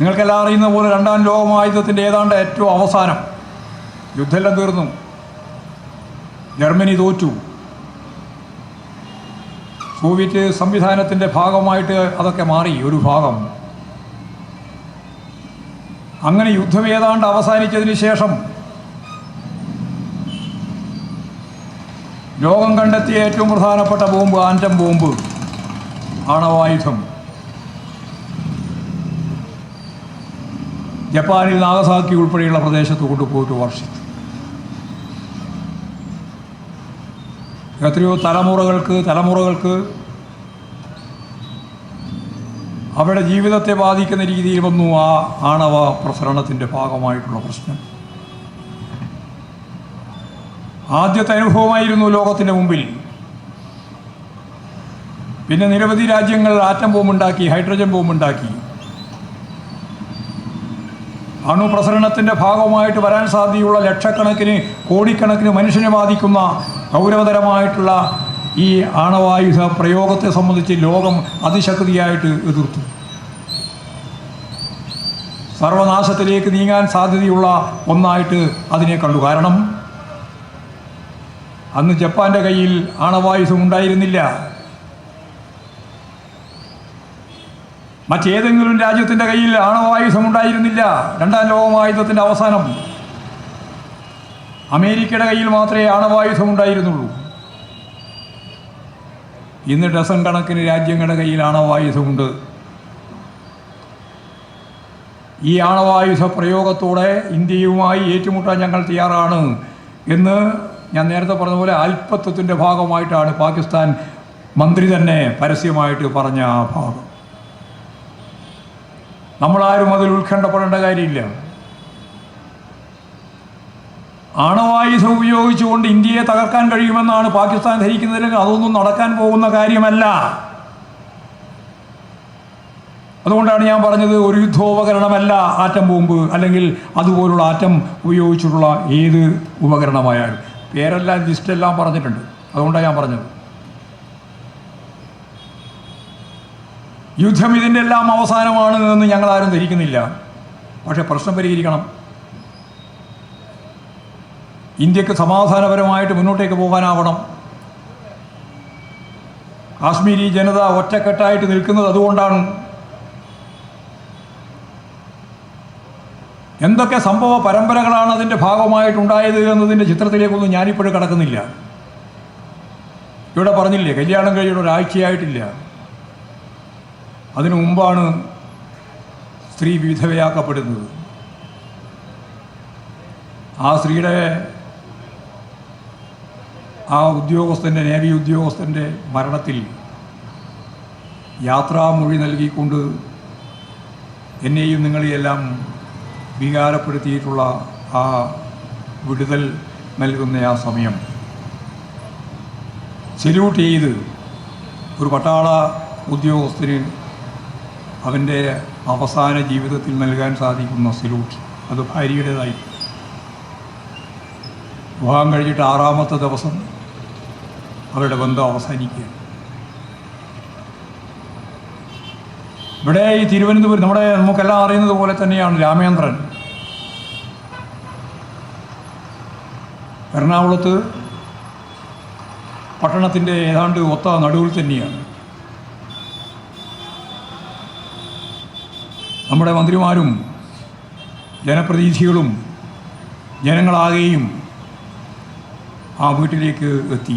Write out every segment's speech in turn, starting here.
നിങ്ങൾക്കെല്ലാം അറിയുന്ന പോലെ രണ്ടാം ലോകമഹായുദ്ധത്തിന്റെ ഏതാണ്ട് ഏറ്റവും അവസാനം യുദ്ധമെല്ലാം തീർന്നു. ജർമ്മനി തോറ്റു. സോവിയറ്റ് സംവിധാനത്തിന്റെ ഭാഗമായിട്ട് അതൊക്കെ മാറി ഒരു ഭാഗം. അങ്ങനെ യുദ്ധം ഏതാണ്ട് അവസാനിച്ചതിന് ശേഷം ലോകം കണ്ടെത്തിയ ഏറ്റവും പ്രധാനപ്പെട്ട ബോംബ് ആന്റം ബോംബ് ആണവായുധം. ജപ്പാനിൽ നാഗസാക്കി ഉൾപ്പെടെയുള്ള പ്രദേശത്ത് കൊണ്ടുപോയിട്ട് വർഷിച്ചു. എത്രയോ തലമുറകൾക്ക് തലമുറകൾക്ക് അവരുടെ ജീവിതത്തെ ബാധിക്കുന്ന രീതിയിൽ വന്നു ആ ആണവ പ്രസരണത്തിന്റെ ഭാഗമായിട്ടുള്ള പ്രശ്നം. ആദ്യത്തെ അനുഭവമായിരുന്നു ലോകത്തിന്റെ മുമ്പിൽ. പിന്നെ നിരവധി രാജ്യങ്ങൾ ആറ്റം ബോംബുണ്ടാക്കി ഹൈഡ്രജൻ ബോംബുണ്ടാക്കി. അണുപ്രസരണത്തിന്റെ ഭാഗമായിട്ട് വരാൻ സാധ്യതയുള്ള ലക്ഷക്കണക്കിന് കോടിക്കണക്കിന് മനുഷ്യനെ ബാധിക്കുന്ന ഗൗരവതരമായിട്ടുള്ള ഈ ആണവായുധ പ്രയോഗത്തെ സംബന്ധിച്ച് ലോകം അതിശക്തിയായിട്ട് എതിർത്തു. സർവനാശത്തിലേക്ക് നീങ്ങാൻ സാധ്യതയുള്ള ഒന്നായിട്ട് അതിനെ കണ്ടു. കാരണം അന്ന് ജപ്പാന്റെ കയ്യിൽ ആണവായുധം ഉണ്ടായിരുന്നില്ല. മറ്റേതെങ്കിലും രാജ്യത്തിന്റെ കയ്യിൽ ആണവായുധം ഉണ്ടായിരുന്നില്ല രണ്ടാം ലോകമായുധത്തിന്റെ അവസാനം. അമേരിക്കയുടെ കയ്യിൽ മാത്രമേ ആണവായുധം ഉണ്ടായിരുന്നുള്ളൂ ഇന്ന് ഡസൻ കണക്കിന് രാജ്യങ്ങളുടെ കയ്യിൽ ആണവായുധമുണ്ട്. ഈ ആണവായുധ പ്രയോഗത്തോടെ ഇന്ത്യയുമായി ഏറ്റുമുട്ടാൻ ഞങ്ങൾ തയ്യാറാണ് എന്ന് ഞാൻ നേരത്തെ പറഞ്ഞതുപോലെ പോലെ അല്പത്വത്തിന്റെ ഭാഗമായിട്ടാണ് പാകിസ്ഥാൻ മന്ത്രി തന്നെ പരസ്യമായിട്ട് പറഞ്ഞ ആ ഭാഗം. നമ്മളാരും അതിൽ ഉത്കണ്ഠപ്പെടേണ്ട കാര്യമില്ല. ആണവായുധം ഉപയോഗിച്ചുകൊണ്ട് ഇന്ത്യയെ തകർക്കാൻ കഴിയുമെന്നാണ് പാകിസ്ഥാൻ ധരിക്കുന്നതിൽ അതൊന്നും നടക്കാൻ പോകുന്ന കാര്യമല്ല. അതുകൊണ്ടാണ് ഞാൻ പറഞ്ഞത് ഒരു യുദ്ധോപകരണമല്ല ആറ്റം ബോംബ് അല്ലെങ്കിൽ അതുപോലുള്ള ആറ്റം ഉപയോഗിച്ചിട്ടുള്ള ഏത് ഉപകരണമായാലും. പേരെല്ലാം ലിസ്റ്റെല്ലാം പറഞ്ഞിട്ടുണ്ട്. അതുകൊണ്ടാണ് ഞാൻ പറഞ്ഞത്. യുദ്ധം ഇതിന്റെ എല്ലാം അവസാനമാണ് എന്ന് ഞങ്ങൾ ആരും ധരിക്കുന്നില്ല. പക്ഷെ പ്രശ്നം പരിഹരിക്കണം. ഇന്ത്യയ്ക്ക് സമാധാനപരമായിട്ട് മുന്നോട്ടേക്ക് പോകാനാവണം. കാശ്മീരി ജനത ഒറ്റക്കെട്ടായിട്ട് നിൽക്കുന്നത് അതുകൊണ്ടാണ്. എന്തൊക്കെ സംഭവ പരമ്പരകളാണ് അതിന്റെ ഭാഗമായിട്ടുണ്ടായത് എന്നതിന്റെ ചിത്രത്തിലേക്കൊന്നും ഞാനിപ്പോഴും കടക്കുന്നില്ല. ഇവിടെ പറഞ്ഞില്ലേ കല്യാണം കഴിഞ്ഞിട്ട് ഒരാഴ്ചയായിട്ടില്ല. അതിനു മുമ്പാണ് സ്ത്രീ വിധവയാക്കപ്പെടുന്നത്. ആ സ്ത്രീയുടെ ആ ഉദ്യോഗസ്ഥന്റെ നേവി ഉദ്യോഗസ്ഥന്റെ മരണത്തിൽ യാത്രാമൊഴി നൽകിക്കൊണ്ട് എന്നെയും നിങ്ങളെയെല്ലാം വികാരപ്പെടുത്തിയിട്ടുള്ള ആ വിടുതൽ നൽകുന്ന ആ സമയം. സല്യൂട്ട് ചെയ്ത് ഒരു പട്ടാള ഉദ്യോഗസ്ഥന് അവന്റെ അവസാന ജീവിതത്തിൽ നൽകാൻ സാധിക്കുന്ന സല്യൂട്ട് അത് ഭാര്യയുടേതായി. വിവാഹം കഴിഞ്ഞിട്ട് ആറാമത്തെ ദിവസം അവരുടെ ബന്ധം അവസാനിക്കുക. ഇവിടെ ഈ തിരുവനന്തപുരം നമ്മുടെ നമുക്കെല്ലാം അറിയുന്നത് പോലെ തന്നെയാണ് രാമേന്ദ്രൻ എറണാകുളത്ത് പട്ടണത്തിന്റെ ഏതാണ്ട് ഒത്ത നടുവിൽ തന്നെയാണ്. നമ്മുടെ മന്ത്രിമാരും ജനപ്രതിനിധികളും ജനങ്ങളാകെയും ആ വീട്ടിലേക്ക് എത്തി.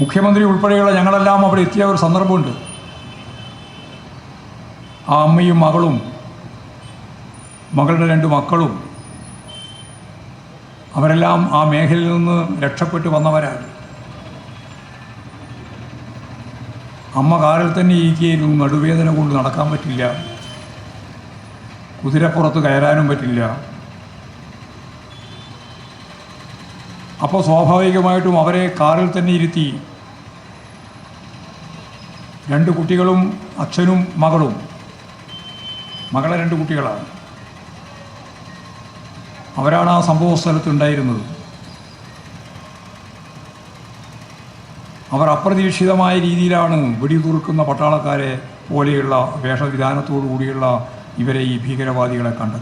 മുഖ്യമന്ത്രി ഉൾപ്പെടെയുള്ള ഞങ്ങളെല്ലാം അവിടെ എത്തിയ ഒരു സന്ദർഭമുണ്ട്. ആ അമ്മയും മകളും മകളുടെ രണ്ട് മക്കളും അവരെല്ലാം ആ മേഖലയിൽ നിന്ന് രക്ഷപ്പെട്ട് വന്നവരാണ് അമ്മ കാറിൽ തന്നെ ഇരിക്കുകയായിരുന്നു. നടുവേദന കൊണ്ട് നടക്കാൻ പറ്റില്ല. കുതിരപ്പുറത്ത് കയറാനും പറ്റില്ല. അപ്പോൾ സ്വാഭാവികമായിട്ടും അവരെ കാറിൽ തന്നെ ഇരുത്തി. രണ്ട് കുട്ടികളും അച്ഛനും മകളും. മകളെ രണ്ട് കുട്ടികളാണ്. അവരാണ് ആ സംഭവ സ്ഥലത്ത് അവർ അപ്രതീക്ഷിതമായ രീതിയിലാണ് വെടിതുറുക്കുന്ന പട്ടാളക്കാരെ പോലെയുള്ള വേഷവിധാനത്തോടു കൂടിയുള്ള ഇവരെ ഈ ഭീകരവാദികളെ കണ്ടത്.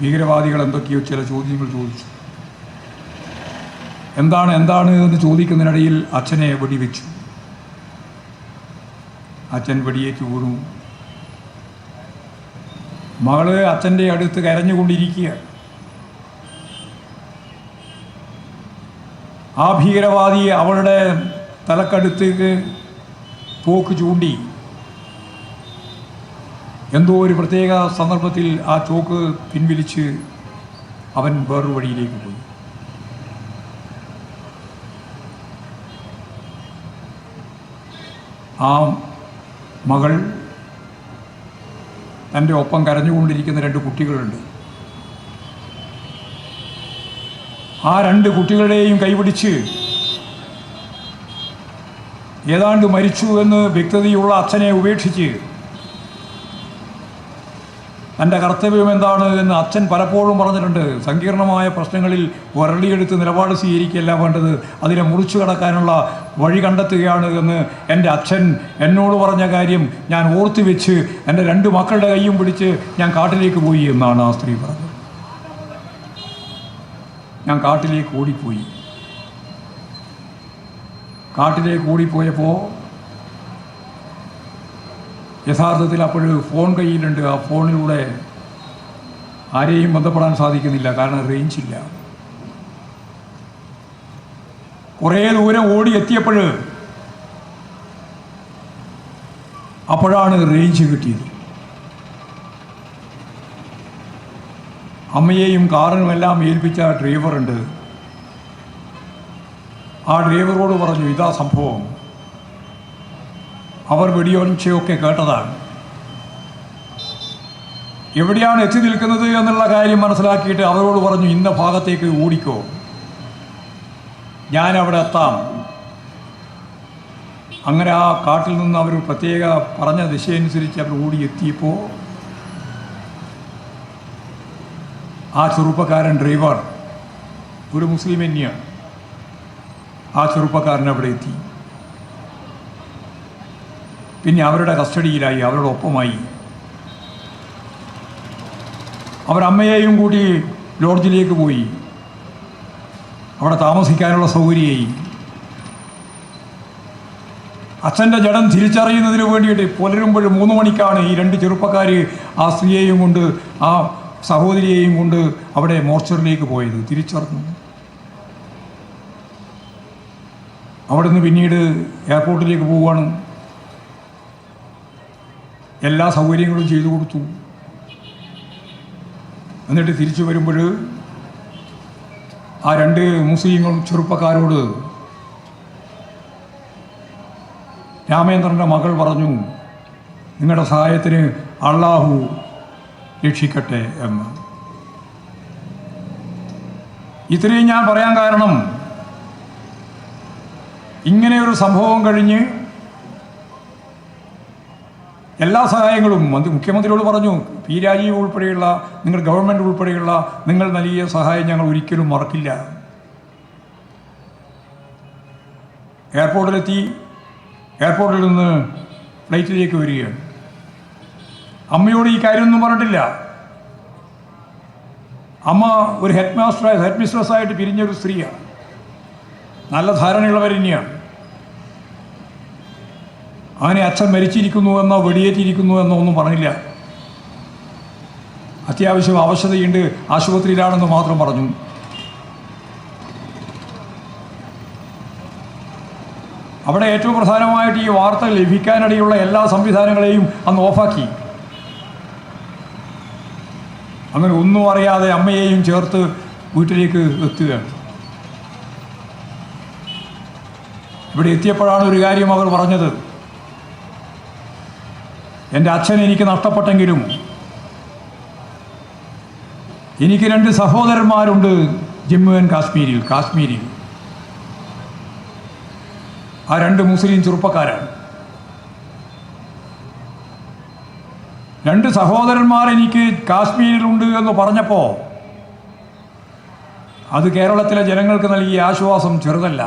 ഭീകരവാദികൾ എന്തൊക്കെയോ ചില ചോദ്യങ്ങൾ ചോദിച്ചു. എന്താണ് എന്താണ് എന്ന് ചോദിക്കുന്നതിനിടയിൽ അച്ഛനെ വെടിവെച്ചു. അച്ഛൻ വെടിയേറ്റ് വീണു. മകൾ അച്ഛന്റെ അടുത്ത് കരഞ്ഞുകൊണ്ടിരിക്കുക ആ ഭീകരവാദിയെ അവളുടെ തലക്കടുത്തേക്ക് പോക്ക് ചൂണ്ടി. എന്തോ ഒരു പ്രത്യേക സന്ദർഭത്തിൽ ആ ചോക്ക് പിൻവലിച്ച് അവൻ വേറൊരു വഴിയിലേക്ക് പോയി. ആ മകൾ തന്റെ ഒപ്പം കരഞ്ഞുകൊണ്ടിരിക്കുന്ന രണ്ട് കുട്ടികളുണ്ട്. ആ രണ്ട് കുട്ടികളുടെയും കൈപിടിച്ച് ഏതാണ്ട് മരിച്ചു എന്ന് വ്യക്തതയുള്ള അച്ഛനെ ഉപേക്ഷിച്ച് തന്റെ കർത്തവ്യം എന്താണ് എന്ന് അച്ഛൻ പലപ്പോഴും പറഞ്ഞിട്ടുണ്ട്. സങ്കീർണമായ പ്രശ്നങ്ങളിൽ വരളിയെടുത്ത് നിലപാട് സ്വീകരിക്കുകയല്ല വേണ്ടത്. അതിനെ മുറിച്ചു കടക്കാനുള്ള വഴി കണ്ടെത്തുകയാണ് എന്ന് എന്റെ അച്ഛൻ എന്നോട് പറഞ്ഞ കാര്യം ഞാൻ ഓർത്തു വെച്ച് എന്റെ രണ്ട് മക്കളുടെ കൈയും പിടിച്ച് ഞാൻ കാട്ടിലേക്ക് പോയി എന്നാണ് ആ സ്ത്രീ പറഞ്ഞത്. ഞാൻ കാട്ടിലേക്ക് ഓടിപ്പോയി. കാട്ടിലേക്ക് ഓടിപ്പോയപ്പോൾ യഥാർത്ഥത്തിൽ അപ്പോൾ ഫോൺ കയ്യിലുണ്ട്. ആ ഫോണിലൂടെ ആരെയും ബന്ധപ്പെടാൻ സാധിക്കുന്നില്ല. കാരണം റേഞ്ച് ഇല്ല കുറേ ദൂരം ഓടി എത്തിയപ്പോൾ അപ്പോഴാണ് റേഞ്ച് കിട്ടിയത്. അമ്മയെയും കാറിനും എല്ലാം ഏൽപ്പിച്ച ഡ്രൈവറുണ്ട്. ആ ഡ്രൈവറോട് പറഞ്ഞു ഇതാ സംഭവം. അവർ വെടിയൊച്ചയൊക്കെ കേട്ടതാണ്. എവിടെയാണ് എത്തി നിൽക്കുന്നത് എന്നുള്ള കാര്യം മനസ്സിലാക്കിയിട്ട് അവരോട് പറഞ്ഞു ഇന്ന ഭാഗത്തേക്ക് ഓടിക്കോ. ഞാൻ അവിടെ എത്താം. അങ്ങനെ ആ കാട്ടിൽ നിന്ന് അവർ പ്രത്യേക പറഞ്ഞ ദിശയനുസരിച്ച് അവർ ഓടി എത്തിയപ്പോൾ ആ ചെറുപ്പക്കാരൻ ഡ്രൈവർ ഒരു മുസ്ലിം തന്നെയാണ് ആ ചെറുപ്പക്കാരൻ അവിടെ എത്തി. പിന്നെ അവരുടെ കസ്റ്റഡിയിലായി അവരുടെ ഒപ്പമായി അവരമ്മയെയും കൂടി ലോഡ്ജിലേക്ക് പോയി. അവിടെ താമസിക്കാനുള്ള സൗകര്യമായി. അച്ഛന്റെ ജഡം തിരിച്ചറിയുന്നതിന് വേണ്ടിയിട്ട് പുലരുമ്പോൾ മൂന്ന് മണിക്കാണ് ഈ രണ്ട് ചെറുപ്പക്കാർ ആ സ്ത്രീയെയും കൊണ്ട് ആ സഹോദരിയെയും കൊണ്ട് അവിടെ മോർച്ചറിലേക്ക് പോയത് തിരിച്ചറിഞ്ഞു. അവിടെ നിന്ന് പിന്നീട് എയർപോർട്ടിലേക്ക് പോവുകയാണ്. എല്ലാ സൗകര്യങ്ങളും ചെയ്തു കൊടുത്തു. എന്നിട്ട് തിരിച്ചു വരുമ്പോൾ ആ രണ്ട് മുസ്ലിങ്ങളും ചെറുപ്പക്കാരോട് രാമേന്ദ്രന്റെ മകൾ പറഞ്ഞു നിങ്ങളുടെ സഹായത്തിന് അള്ളാഹു രക്ഷിക്കട്ടെ എന്ന്. ഇത്രയും ഞാൻ പറയാൻ കാരണം ഇങ്ങനെ ഒരു സംഭവം കഴിഞ്ഞ് എല്ലാ സഹായങ്ങളും മന്ത്രി മുഖ്യമന്ത്രിയോട് പറഞ്ഞു പി രാജീവ് ഉൾപ്പെടെയുള്ള നിങ്ങൾ ഗവൺമെന്റ് ഉൾപ്പെടെയുള്ള നിങ്ങൾ നൽകിയ സഹായം ഞങ്ങൾ ഒരിക്കലും മറക്കില്ല. എയർപോർട്ടിലെത്തി എയർപോർട്ടിൽ നിന്ന് ഫ്ലൈറ്റിലേക്ക് വരികയാണ്. അമ്മയോട് ഈ കാര്യമൊന്നും പറഞ്ഞിട്ടില്ല. അമ്മ ഒരു ഹെഡ് മാസ്റ്റർ ഹെഡ് മിസ്ട്രസ്സായിട്ട് പിരിഞ്ഞൊരു സ്ത്രീയാണ്. നല്ല ധാരണയുള്ളവർ തന്നെയാണ് അവനെ അച്ഛൻ മരിച്ചിരിക്കുന്നു എന്നോ വെടിയേറ്റിരിക്കുന്നു എന്നോ ഒന്നും പറഞ്ഞില്ല. അത്യാവശ്യം അവശതയുണ്ട് ആശുപത്രിയിലാണെന്ന് മാത്രം പറഞ്ഞു. അവിടെ ഏറ്റവും പ്രധാനമായിട്ട് ഈ വാർത്ത ലഭിക്കാനിടയുള്ള എല്ലാ സംവിധാനങ്ങളെയും അന്ന് ഓഫാക്കി. അങ്ങനെ ഒന്നും അറിയാതെ അമ്മയെയും ചേർത്ത് വീട്ടിലേക്ക് എത്തുകയാണ്. ഇവിടെ എത്തിയപ്പോഴാണ് ഒരു കാര്യം അവർ പറഞ്ഞത്. എന്റെ അച്ഛൻ എനിക്ക് നഷ്ടപ്പെട്ടെങ്കിലും എനിക്ക് രണ്ട് സഹോദരന്മാരുണ്ട് ജമ്മു ആൻഡ് കാശ്മീരിൽ കാശ്മീരിൽ. ആ രണ്ട് മുസ്ലിം ചെറുപ്പക്കാരാണ്. രണ്ട് സഹോദരന്മാർ എനിക്ക് കാശ്മീരിലുണ്ട് എന്ന് പറഞ്ഞപ്പോൾ അത് കേരളത്തിലെ ജനങ്ങൾക്ക് നൽകിയ ആശ്വാസം ചെറുതല്ല.